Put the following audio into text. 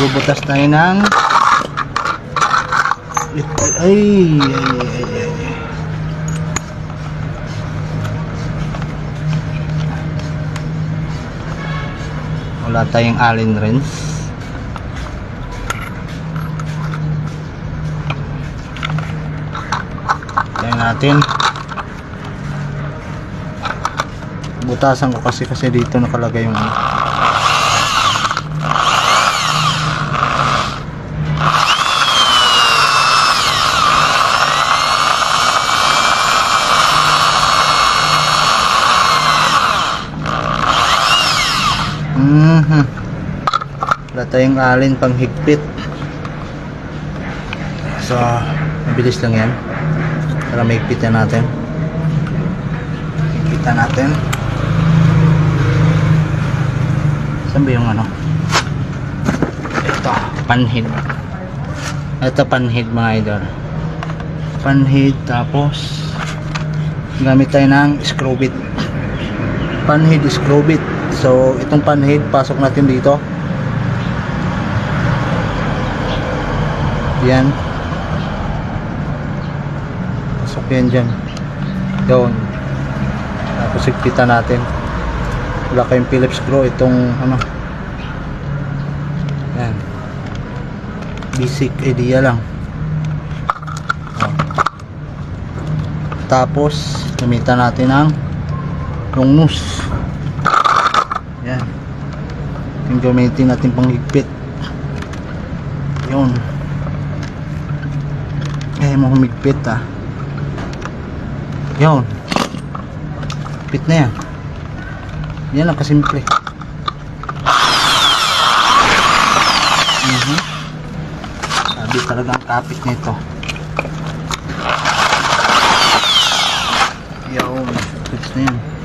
bubutas tayo ng ay ay ay ay, wala tayong allen wrench natin. Butasan ko kasi kasi dito nakalagay yung ano. Mhm. Wala tayong alin pang higpit. So, mabilis lang yan. Para maigpitan natin. Higpitan natin. Saan ba yung ano? Ito, panhid. Ito panhid mga idol. Panhid tapos gamit tayo ng screw bit. Panhid screw bit. So, itong panhid pasok natin dito. Yan. Pasok yan dyan. Yun. Tapos higpitan natin wala kayong Phillips screw itong ano yan basic idea lang tapos gamitan natin ng prongnus yan. Yung gamitin natin pang higpit yun. Eh mo humigpit ah. Yun. Higpit na yan. Yan lang kasimple. Uh -huh. sabi talaga ang kapit nito. Yun. Higpit na yan.